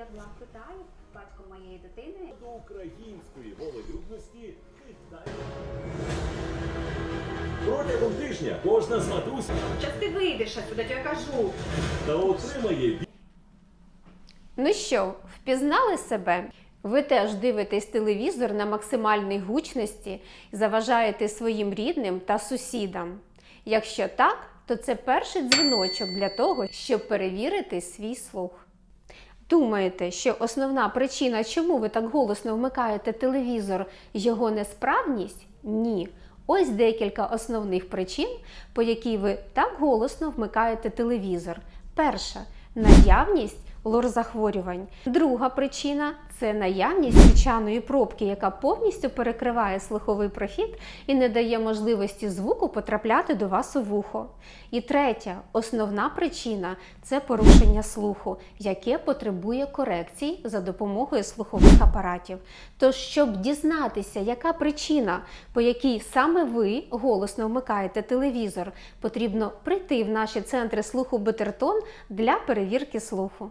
Я вас питаю, батько моєї дитини. До української волелюбності кидай. Протягом тижня кожна з матусь Щас ти вийдеш отсюда, я кажу. та отримає Ну що, впізнали себе? Ви теж дивитесь телевізор на максимальній гучності і заважаєте своїм рідним та сусідам. Якщо так, то це перший дзвіночок для того, щоб перевірити свій слух. Думаєте, що основна причина, чому ви так голосно вмикаєте телевізор, його несправність? Ні. Ось декілька основних причин, по якій ви так голосно вмикаєте телевізор. Перша наявність лор-захворювань. Друга причина це наявність свічаної пробки, яка повністю перекриває слуховий прохід і не дає можливості звуку потрапляти до вас у вухо. І третя, основна причина це порушення слуху, яке потребує корекцій за допомогою слухових апаратів. Тож, щоб дізнатися, яка причина, по якій саме ви голосно вмикаєте телевізор, потрібно прийти в наші центри слуху Бетертон для перевірки слуху.